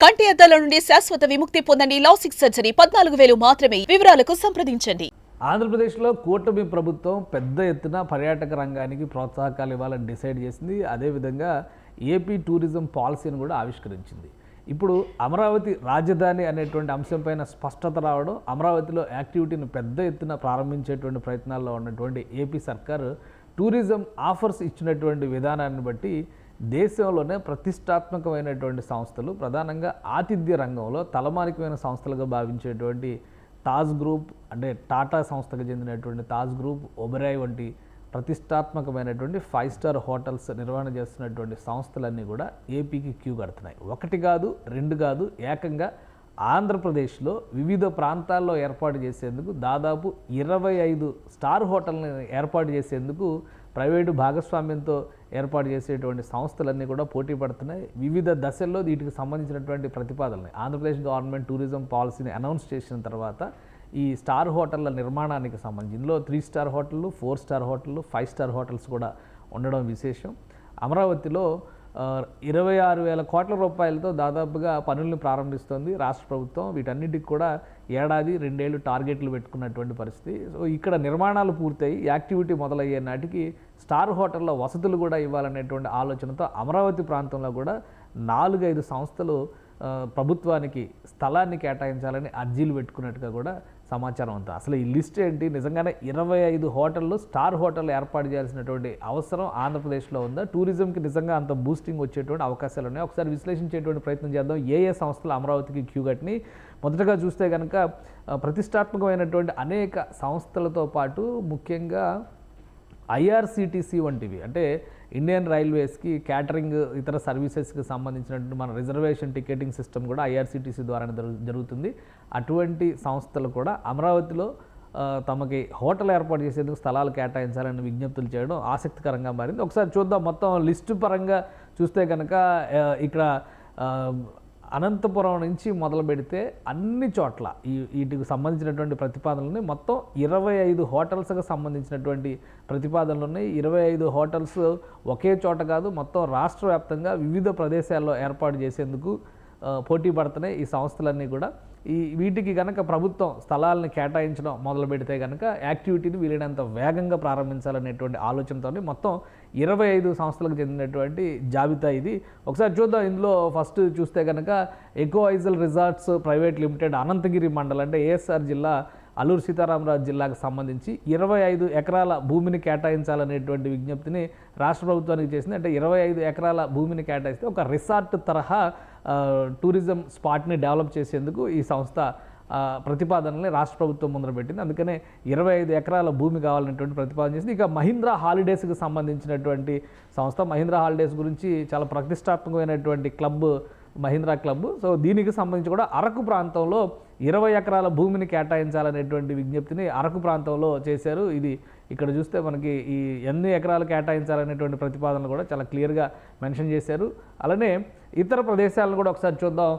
కంటి అద్దాల నుండి శాశ్వత విముక్తి పొందండి లాసిక్ సర్జరీ. పద్నాలుగు వేలు మాత్రమే. వివరాలకు సంప్రదించండి. ఆంధ్రప్రదేశ్లో కూటమి ప్రభుత్వం పెద్ద ఎత్తున పర్యాటక రంగానికి ప్రోత్సాహకాలు ఇవ్వాలని డిసైడ్ చేసింది. అదేవిధంగా ఏపీ టూరిజం పాలసీని కూడా ఆవిష్కరించింది. ఇప్పుడు అమరావతి రాజధాని అనేటువంటి అంశంపైన స్పష్టత రావడం అమరావతిలో యాక్టివిటీని పెద్ద ఎత్తున ప్రారంభించేటువంటి ప్రయత్నాల్లో ఉన్నటువంటి ఏపీ సర్కారు టూరిజం ఆఫర్స్ ఇచ్చినటువంటి విధానాన్ని బట్టి దేశంలోనే ప్రతిష్టాత్మకమైనటువంటి సంస్థలు ప్రధానంగా ఆతిథ్య రంగంలో తలమానికమైన సంస్థలుగా భావించేటువంటి తాజ్ గ్రూప్ అంటే టాటా సంస్థకు చెందినటువంటి తాజ్ గ్రూప్ ఒబెరాయ్ వంటి ప్రతిష్టాత్మకమైనటువంటి ఫైవ్ స్టార్ హోటల్స్ నిర్వహణ చేస్తున్నటువంటి సంస్థలన్నీ కూడా ఏపీకి క్యూ కడుతున్నాయి. ఒకటి కాదు రెండు కాదు ఏకంగా ఆంధ్రప్రదేశ్లో వివిధ ప్రాంతాల్లో ఏర్పాటు చేసేందుకు దాదాపు ఇరవై ఐదు స్టార్ హోటల్ని ఏర్పాటు చేసేందుకు ప్రైవేటు భాగస్వామ్యంతో ఏర్పాటు చేసేటువంటి సంస్థలన్నీ కూడా పోటీ పడుతున్నాయి. వివిధ దశల్లో వీటికి సంబంధించినటువంటి ప్రతిపాదనలు. ఆంధ్రప్రదేశ్ గవర్నమెంట్ టూరిజం పాలసీని అనౌన్స్ చేసిన తర్వాత ఈ స్టార్ హోటళ్ళ నిర్మాణానికి సంబంధించి ఇందులో త్రీ స్టార్ హోటళ్ళు ఫోర్ స్టార్ హోటళ్ళు ఫైవ్ స్టార్ హోటల్స్ కూడా ఉండడం విశేషం. అమరావతిలో ఇరవై ఆరు వేల కోట్ల రూపాయలతో దాదాపుగా పనులను ప్రారంభిస్తోంది రాష్ట్ర ప్రభుత్వం. వీటన్నిటికి కూడా ఏడాది రెండేళ్ళు టార్గెట్లు పెట్టుకున్నటువంటి పరిస్థితి. సో ఇక్కడ నిర్మాణాలు పూర్తయి యాక్టివిటీ మొదలయ్యే నాటికి స్టార్ హోటల్లో వసతులు కూడా ఇవ్వాలనేటువంటి ఆలోచనతో అమరావతి ప్రాంతంలో కూడా నాలుగైదు సంస్థలు ప్రభుత్వానికి స్థలాన్ని కేటాయించాలని అర్జీలు పెట్టుకున్నట్టుగా కూడా సమాచారం అంతా. అసలు ఈ లిస్ట్ ఏంటి? నిజంగానే ఇరవై ఐదు హోటళ్ళు స్టార్ హోటల్ ఏర్పాటు చేయాల్సినటువంటి అవసరం ఆంధ్రప్రదేశ్లో ఉందా? టూరిజంకి నిజంగా అంత బూస్టింగ్ వచ్చేటువంటి అవకాశాలు ఉన్నాయి? ఒకసారి విశ్లేషించేటువంటి ప్రయత్నం చేద్దాం. ఏ ఏ సంస్థలు అమరావతికి క్యూ కట్టిని? మొదటగా చూస్తే కనుక ప్రతిష్టాత్మకమైనటువంటి అనేక సంస్థలతో పాటు ముఖ్యంగా ఐఆర్సిటీసీ వంటివి. అంటే ఇండియన్ రైల్వేస్కి క్యాటరింగ్ ఇతర సర్వీసెస్కి సంబంధించినటువంటి మన రిజర్వేషన్ టికెటింగ్ సిస్టమ్ కూడా ఐఆర్సిటీసీ ద్వారానే జరుగు- జరుగుతుంది. అటువంటి సంస్థలు కూడా అమరావతిలో తమకి హోటల్ ఏర్పాటు చేసేందుకు స్థలాలు కేటాయించాలని విజ్ఞప్తులు చేయడం ఆసక్తికరంగా మారింది. ఒకసారి చూద్దాం మొత్తం లిస్టు పరంగా చూస్తే కనుక ఇక్కడ అనంతపురం నుంచి మొదలు పెడితే అన్ని చోట్ల ఈ వీటికి సంబంధించినటువంటి ప్రతిపాదనలు మొత్తం ఇరవై ఐదు హోటల్స్కి సంబంధించినటువంటి ప్రతిపాదనలు ఉన్నాయి. ఇరవై ఐదు హోటల్స్ ఒకే చోట కాదు మొత్తం రాష్ట్ర వ్యాప్తంగా వివిధ ప్రదేశాల్లో ఏర్పాటు చేసేందుకు పోటీ పడుతున్నాయి. ఈ సంస్థలన్నీ కూడా ఈ వీటికి కనుక ప్రభుత్వం స్థలాలను కేటాయించడం మొదలు పెడితే కనుక యాక్టివిటీని వీలైనంత వేగంగా ప్రారంభించాలనేటువంటి ఆలోచనతో మొత్తం ఇరవై ఐదు సంస్థలకు చెందినటువంటి జాబితా ఇది. ఒకసారి చూద్దాం ఇందులో ఫస్ట్ చూస్తే కనుక eco isle isle resorts private limited Anantagiri మండలం అంటే ఏఎస్ఆర్ జిల్లా అల్లూరు సీతారామరాజు జిల్లాకు సంబంధించి ఇరవై ఐదు ఎకరాల భూమిని కేటాయించాలనేటువంటి విజ్ఞప్తిని రాష్ట్ర ప్రభుత్వానికి చేసింది. అంటే ఇరవై ఐదు ఎకరాల భూమిని కేటాయిస్తే ఒక రిసార్ట్ తరహా టూరిజం స్పాట్ని డెవలప్ చేసేందుకు ఈ సంస్థ ఆ, ప్రతిపాదనల్ని రాష్ట్ర ప్రభుత్వం ముందర పెట్టింది. అందుకనే ఇరవై ఐదు ఎకరాల భూమి కావాలనేటువంటి ప్రతిపాదన చేసింది. ఇక మహీంద్రా హాలిడేస్కి సంబంధించినటువంటి సంస్థ మహీంద్రా హాలిడేస్ గురించి చాలా ప్రతిష్టాత్మకమైనటువంటి క్లబ్ మహీంద్రా క్లబ్. సో దీనికి సంబంధించి కూడా అరకు ప్రాంతంలో ఇరవై ఎకరాల భూమిని కేటాయించాలనేటువంటి విజ్ఞప్తిని అరకు ప్రాంతంలో చేశారు. ఇది ఇక్కడ చూస్తే మనకి ఈ ఎన్ని ఎకరాలు కేటాయించాలనేటువంటి ప్రతిపాదనలు కూడా చాలా క్లియర్గా మెన్షన్ చేశారు. అలానే ఇతర ప్రదేశాలను కూడా ఒకసారి చూద్దాం.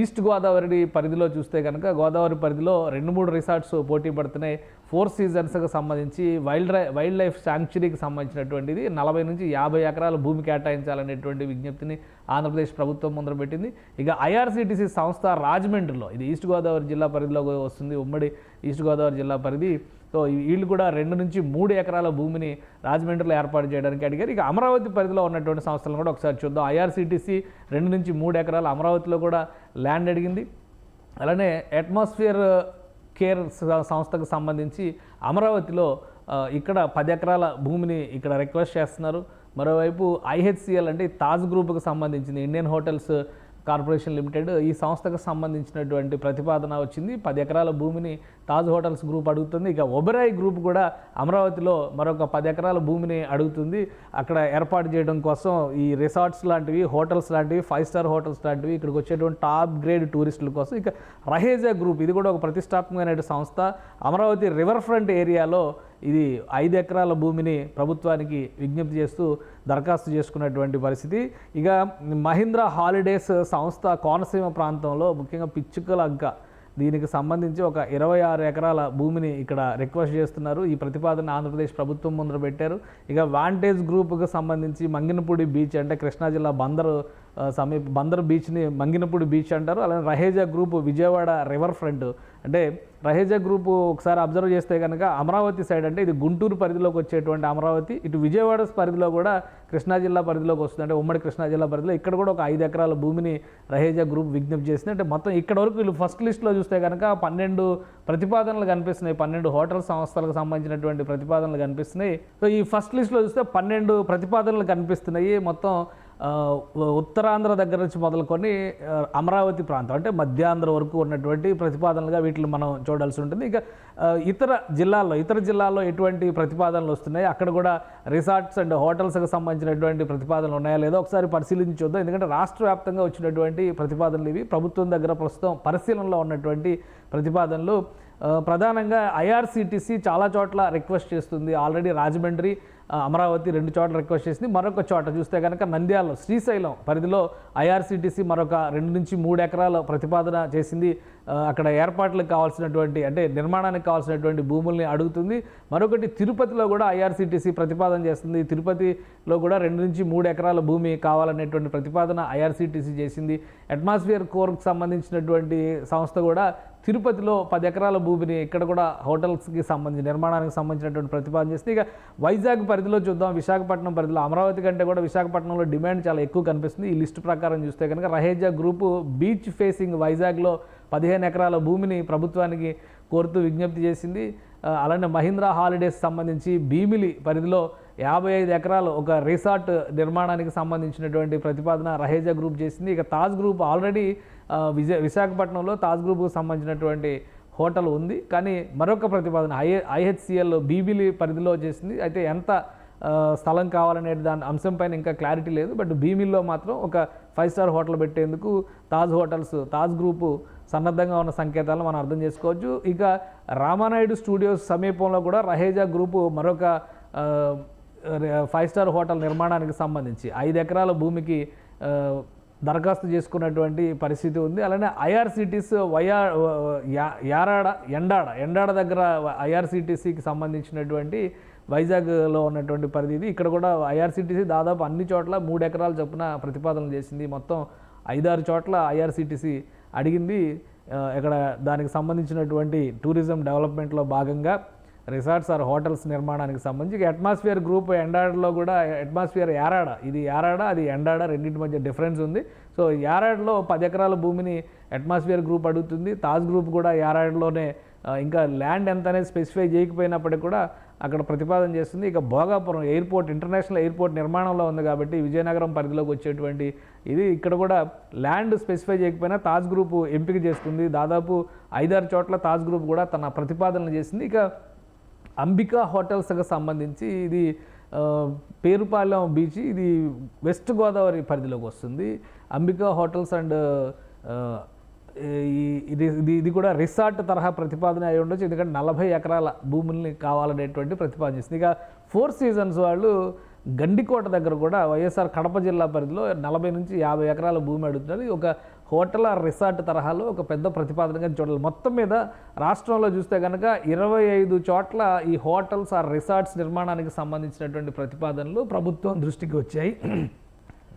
ఈస్ట్ గోదావరి పరిధిలో చూస్తే కనుక గోదావరి పరిధిలో రెండు మూడు రిసార్ట్స్ పోటీ పడుతున్నాయి. ఫోర్ సీజన్స్కి సంబంధించి వైల్డ్ రై వైల్డ్ లైఫ్ శాంక్చురీకి సంబంధించినటువంటిది నలభై నుంచి యాభై ఎకరాల భూమి కేటాయించాలనేటువంటి విజ్ఞప్తిని ఆంధ్రప్రదేశ్ ప్రభుత్వం ముందర పెట్టింది. ఇక ఐఆర్సీటీసీ సంస్థ రాజమండ్రిలో ఇది ఈస్ట్ గోదావరి జిల్లా పరిధిలో వస్తుంది ఉమ్మడి ఈస్ట్ గోదావరి జిల్లా పరిధి సో వీళ్ళు కూడా రెండు నుంచి మూడు ఎకరాల భూమిని రాజమండ్రిలో ఏర్పాటు చేయడానికి అడిగారు. ఇక అమరావతి పరిధిలో ఉన్నటువంటి సంస్థలను కూడా ఒకసారి చూద్దాం. ఐఆర్సీటీసీ రెండు నుంచి మూడు ఎకరాలు అమరావతిలో కూడా ల్యాండ్ అడిగింది. అలానే అట్మాస్ఫియర్ కేర్ సంస్థకు సంబంధించి అమరావతిలో ఇక్కడ పది ఎకరాల భూమిని ఇక్కడ రిక్వెస్ట్ చేస్తున్నారు. మరోవైపు ఐహెచ్సిఎల్ అంటే తాజ్ గ్రూప్కి సంబంధించింది ఇండియన్ హోటల్స్ కార్పొరేషన్ లిమిటెడ్ ఈ సంస్థకు సంబంధించినటువంటి ప్రతిపాదన వచ్చింది. పది ఎకరాల భూమిని తాజ్ హోటల్స్ గ్రూప్ అడుగుతుంది. ఇక ఒబెరాయ్ గ్రూప్ కూడా అమరావతిలో మరొక పది ఎకరాల భూమిని అడుగుతుంది. అక్కడ ఏర్పాటు చేయడం కోసం ఈ రిసార్ట్స్ లాంటివి హోటల్స్ లాంటివి ఫైవ్ స్టార్ హోటల్స్ లాంటివి ఇక్కడికి వచ్చేటువంటి టాప్ గ్రేడ్ టూరిస్టుల కోసం ఇక రహేజా గ్రూప్ ఇది కూడా ఒక ప్రతిష్టాత్మకమైన సంస్థ. అమరావతి రివర్ ఫ్రంట్ ఏరియాలో ఇది ఐదు ఎకరాల భూమిని ప్రభుత్వానికి విజ్ఞప్తి చేస్తూ దరఖాస్తు చేసుకున్నటువంటి పరిస్థితి. ఇక మహీంద్రా హాలిడేస్ సంస్థ కోనసీమ ప్రాంతంలో ముఖ్యంగా పిచ్చుకలంక దీనికి సంబంధించి ఒక ఇరవై ఆరు ఎకరాల భూమిని ఇక్కడ రిక్వెస్ట్ చేస్తున్నారు. ఈ ప్రతిపాదన ఆంధ్రప్రదేశ్ ప్రభుత్వం ముందర పెట్టారు. ఇక వాంటేజ్ గ్రూప్కి సంబంధించి మంగినపూడి బీచ్ అంటే కృష్ణా జిల్లా బందరు సమీప బందర్ బీచ్ని మంగినపూడి బీచ్ అంటారు. అలానే Raheja group Vijayawada river front. అంటే రహేజా గ్రూప్ ఒకసారి అబ్జర్వ్ చేస్తే కనుక అమరావతి సైడ్ అంటే ఇది గుంటూరు పరిధిలోకి వచ్చేటువంటి అమరావతి. ఇటు విజయవాడ పరిధిలో కూడా కృష్ణా జిల్లా పరిధిలోకి వస్తుంది. అంటే ఉమ్మడి కృష్ణా జిల్లా పరిధిలో ఇక్కడ కూడా ఒక ఐదు ఎకరాల భూమిని రహేజా గ్రూప్ విజ్ఞప్తి చేసింది. అంటే మొత్తం ఇక్కడ వరకు వీళ్ళు ఫస్ట్ లిస్ట్లో చూస్తే కనుక పన్నెండు ప్రతిపాదనలు కనిపిస్తున్నాయి. పన్నెండు హోటల్ సంస్థలకు సంబంధించినటువంటి ప్రతిపాదనలు కనిపిస్తున్నాయి. సో ఈ ఫస్ట్ లిస్ట్లో చూస్తే పన్నెండు ప్రతిపాదనలు కనిపిస్తున్నాయి. మొత్తం ఉత్తరాంధ్ర దగ్గర నుంచి మొదలుకొని అమరావతి ప్రాంతం అంటే మధ్యాంధ్ర వరకు ఉన్నటువంటి ప్రతిపాదనలుగా వీటిని మనం చూడాల్సి ఉంటుంది. ఇక ఇతర జిల్లాల్లో ఇతర జిల్లాల్లో ఎటువంటి ప్రతిపాదనలు వస్తున్నాయి? అక్కడ కూడా రిసార్ట్స్ అండ్ హోటల్స్కి సంబంధించినటువంటి ప్రతిపాదనలు ఉన్నాయా లేదో ఒకసారి పరిశీలించి చూద్దాం. ఎందుకంటే రాష్ట్ర వ్యాప్తంగా వచ్చినటువంటి ప్రతిపాదనలు ఇవి. ప్రభుత్వం దగ్గర ప్రస్తుతం పరిశీలనలో ఉన్నటువంటి ప్రతిపాదనలు ప్రధానంగా ఐఆర్సీటీసీ చాలా చోట్ల రిక్వెస్ట్ చేస్తుంది. ఆల్రెడీ రాజమండ్రి అమరావతి రెండు చోట్ల రిక్వెస్ట్ చేసింది. మరొక చోట చూస్తే కనుక నంద్యాలలో శ్రీశైలం పరిధిలో ఐఆర్సీటీసీ మరొక రెండు నుంచి మూడు ఎకరాల ప్రతిపాదన చేసింది. అక్కడ ఏర్పాట్లకు కావాల్సినటువంటి అంటే నిర్మాణానికి కావాల్సినటువంటి భూముల్ని అడుగుతుంది. మరొకటి తిరుపతిలో కూడా ఐఆర్సీటీసీ ప్రతిపాదన చేస్తుంది. తిరుపతిలో కూడా రెండు నుంచి మూడు ఎకరాల భూమి కావాలనేటువంటి ప్రతిపాదన ఐఆర్సీటీసీ చేసింది. అట్మాస్ఫియర్ కోర్కు సంబంధించినటువంటి సంస్థ కూడా తిరుపతిలో పది ఎకరాల భూమిని ఇక్కడ కూడా హోటల్స్కి సంబంధించి నిర్మాణానికి సంబంధించినటువంటి ప్రతిపాదన చేస్తే ఇక వైజాగ్ పరిధిలో చూద్దాం. విశాఖపట్నం పరిధిలో అమరావతి కంటే కూడా విశాఖపట్నంలో డిమాండ్ చాలా ఎక్కువ కనిపిస్తుంది. ఈ లిస్టు ప్రకారం చూస్తే కనుక రహేజా గ్రూపు బీచ్ ఫేసింగ్ వైజాగ్లో పదిహేను ఎకరాల భూమిని ప్రభుత్వానికి కోరుతూ విజ్ఞప్తి చేసింది. అలానే మహీంద్రా హాలిడేస్ సంబంధించి భీమిలి పరిధిలో యాభై ఐదు ఎకరాలు ఒక రిసార్ట్ నిర్మాణానికి సంబంధించినటువంటి ప్రతిపాదన రహేజా గ్రూప్ చేసింది. ఇక తాజ్ గ్రూప్ ఆల్రెడీ విజయ విశాఖపట్నంలో తాజ్ గ్రూప్కు సంబంధించినటువంటి హోటల్ ఉంది. కానీ మరొక ప్రతిపాదన ఐ ఐహెచ్సిఎల్ బీబీలీ పరిధిలో చేసింది. అయితే ఎంత స్థలం కావాలనే దాని అంశం పైన ఇంకా క్లారిటీ లేదు. బట్ భీమిల్లో మాత్రం ఒక ఫైవ్ స్టార్ హోటల్ పెట్టేందుకు తాజ్ హోటల్స్ తాజ్ గ్రూపు సన్నద్ధంగా ఉన్న సంకేతాలను మనం అర్థం చేసుకోవచ్చు. ఇక రామానాయుడు స్టూడియోస్ సమీపంలో కూడా రహేజా గ్రూపు మరొక ఫైవ్ స్టార్ హోటల్ నిర్మాణానికి సంబంధించి ఐదు ఎకరాల భూమికి దరఖాస్తు చేసుకున్నటువంటి పరిస్థితి ఉంది. అలానే ఐఆర్సిటీస్ వయా యా- యారాడ ఎండాడ ఎండాడ దగ్గర ఐఆర్సిటీసీకి సంబంధించినటువంటి వైజాగ్లో ఉన్నటువంటి పరిధి ఇది. ఇక్కడ కూడా ఐఆర్సిటీసీ దాదాపు అన్ని చోట్ల మూడు ఎకరాల చొప్పున ప్రతిపాదనలు చేసింది. మొత్తం ఐదారు చోట్ల ఐఆర్సిటీసీ అడిగింది. ఇక్కడ దానికి సంబంధించినటువంటి టూరిజం డెవలప్మెంట్లో భాగంగా రిసార్ట్స్ ఆర్ హోటల్స్ నిర్మాణానికి సంబంధించి అట్మాస్ఫియర్ గ్రూప్ ఎండాడలో కూడా అట్మాస్ఫియర్ యారాడ. ఇది యారాడ అది ఎండాడ రెండింటి మధ్య డిఫరెన్స్ ఉంది. సో యారాడ్లో పది ఎకరాల భూమిని అట్మాస్ఫియర్ గ్రూప్ అడుగుతుంది. తాజ్ గ్రూప్ కూడా యారాడ్లోనే ఇంకా ల్యాండ్ ఎంత అనేది స్పెసిఫై చేయకపోయినప్పటికీ కూడా అక్కడ ప్రతిపాదన చేస్తుంది. ఇక భోగాపురం ఎయిర్పోర్ట్ ఇంటర్నేషనల్ ఎయిర్పోర్ట్ నిర్మాణంలో ఉంది కాబట్టి విజయనగరం పరిధిలోకి వచ్చేటువంటి ఇది. ఇక్కడ కూడా ల్యాండ్ స్పెసిఫై చేయకపోయినా తాజ్ గ్రూప్ ఎంపిక చేసుకుంది. దాదాపు ఐదారు చోట్ల తాజ్ గ్రూప్ కూడా తన ప్రతిపాదనలు చేసింది. ఇక అంబికా హోటల్స్కి సంబంధించి ఇది పేరుపాలెం బీచ్ ఇది వెస్ట్ గోదావరి పరిధిలోకి వస్తుంది. అంబికా హోటల్స్ అండ్ ఇది ఇది ఇది కూడా రిసార్ట్ తరహా ప్రతిపాదన అయి ఉండొచ్చు. ఎందుకంటే నలభై ఎకరాల భూముల్ని కావాలనేటువంటి ప్రతిపాదన చేసింది. ఇక ఫోర్ సీజన్స్ వాళ్ళు గండికోట దగ్గర కూడా వైఎస్ఆర్ కడప జిల్లా పరిధిలో నలభై నుంచి యాభై ఎకరాల భూమి అడుగుతున్నారు ఒక హోటల్ ఆర్ రిసార్ట్ తరహాలో ఒక పెద్ద ప్రతిపాదనగా చూడాలి. మొత్తం మీద రాష్ట్రంలో చూస్తే కనుక ఇరవై ఐదు చోట్ల ఈ హోటల్స్ ఆర్ రిసార్ట్స్ నిర్మాణానికి సంబంధించినటువంటి ప్రతిపాదనలు ప్రభుత్వం దృష్టికి వచ్చాయి.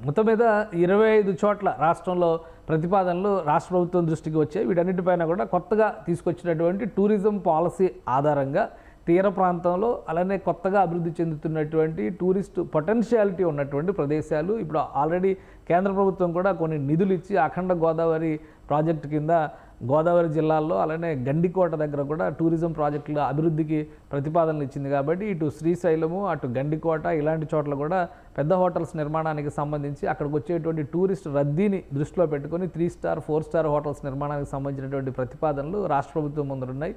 మొత్తం మీద ఇరవై ఐదు చోట్ల రాష్ట్రంలో ప్రతిపాదనలు రాష్ట్ర ప్రభుత్వం దృష్టికి వచ్చాయి. వీటన్నిటిపైన కూడా కొత్తగా తీసుకొచ్చినటువంటి టూరిజం పాలసీ ఆధారంగా తీర ప్రాంతంలో అలానే కొత్తగా అభివృద్ధి చెందుతున్నటువంటి టూరిస్ట్ పొటెన్షియాలిటీ ఉన్నటువంటి ప్రదేశాలు. ఇప్పుడు ఆల్రెడీ కేంద్ర ప్రభుత్వం కూడా కొన్ని నిధులు ఇచ్చి అఖండ గోదావరి ప్రాజెక్టు కింద గోదావరి జిల్లాల్లో అలానే గండికోట దగ్గర కూడా టూరిజం ప్రాజెక్టుల అభివృద్ధికి ప్రతిపాదనలు ఇచ్చింది కాబట్టి ఇటు శ్రీశైలము అటు గండికోట ఇలాంటి చోట్ల కూడా పెద్ద హోటల్స్ నిర్మాణానికి సంబంధించి అక్కడికి వచ్చేటువంటి టూరిస్ట్ రద్దీని దృష్టిలో పెట్టుకొని three star four star hotels నిర్మాణానికి సంబంధించినటువంటి ప్రతిపాదనలు రాష్ట్ర ప్రభుత్వం ముందున్నాయి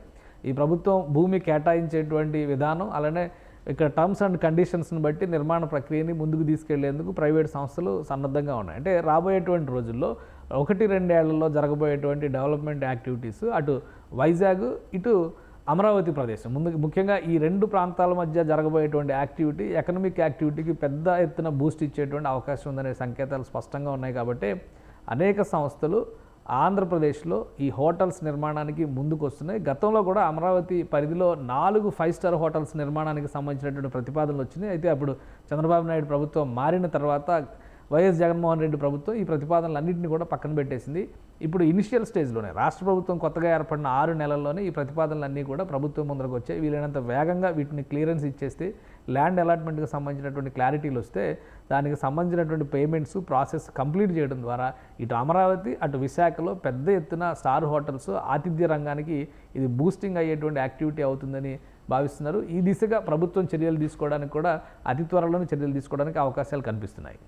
ఈ ప్రభుత్వం భూమి కేటాయించేటువంటి విధానం అలానే ఇక్కడ టర్మ్స్ అండ్ కండిషన్స్ని బట్టి నిర్మాణ ప్రక్రియని ముందుకు తీసుకెళ్ళేందుకు ప్రైవేట్ సంస్థలు సన్నద్ధంగా ఉన్నాయి. అంటే రాబోయేటువంటి రోజుల్లో ఒకటి రెండేళ్ళలో జరగబోయేటువంటి డెవలప్మెంట్ యాక్టివిటీస్ అటు వైజాగ్ ఇటు అమరావతి ప్రదేశం. ముందు ముఖ్యంగా ఈ రెండు ప్రాంతాల మధ్య జరగబోయేటువంటి యాక్టివిటీ ఎకనమిక్ యాక్టివిటీకి పెద్ద ఎత్తున బూస్ట్ ఇచ్చేటువంటి అవకాశం ఉందనే సంకేతాలు స్పష్టంగా ఉన్నాయి. కాబట్టి అనేక సంస్థలు ఆంధ్రప్రదేశ్లో ఈ హోటల్స్ నిర్మాణానికి ముందుకు వస్తున్నాయి గతంలో కూడా అమరావతి పరిధిలో నాలుగు ఫైవ్ స్టార్ హోటల్స్ నిర్మాణానికి సంబంధించినటువంటి ప్రతిపాదనలు వచ్చినాయి. అయితే అప్పుడు చంద్రబాబు నాయుడు ప్రభుత్వం మారిన తర్వాత వైఎస్ జగన్మోహన్ రెడ్డి ప్రభుత్వం ఈ ప్రతిపాదనలన్నింటినీ కూడా పక్కన పెట్టేసింది. ఇప్పుడు ఇనిషియల్ స్టేజ్లోనే రాష్ట్ర ప్రభుత్వం కొత్తగా ఏర్పడిన ఆరు నెలల్లోనే ఈ ప్రతిపాదనలన్నీ కూడా ప్రభుత్వం ముందరకు వచ్చాయి వీలైనంత వేగంగా వీటిని క్లియరెన్స్ ఇచ్చేస్తే ల్యాండ్ అలాట్మెంట్కి సంబంధించినటువంటి క్లారిటీలు వస్తే దానికి సంబంధించినటువంటి పేమెంట్స్ ప్రాసెస్ కంప్లీట్ చేయడం ద్వారా ఇటు అమరావతి అటు విశాఖలో పెద్ద ఎత్తున స్టార్ హోటల్స్ ఆతిథ్య రంగానికి ఇది బూస్టింగ్ అయ్యేటువంటి యాక్టివిటీ అవుతుందని భావిస్తున్నారు. ఈ దిశగా ప్రభుత్వం చర్యలు తీసుకోవడానికి కూడా అతి త్వరలోనే చర్యలు తీసుకోవడానికి అవకాశాలు కనిపిస్తున్నాయి.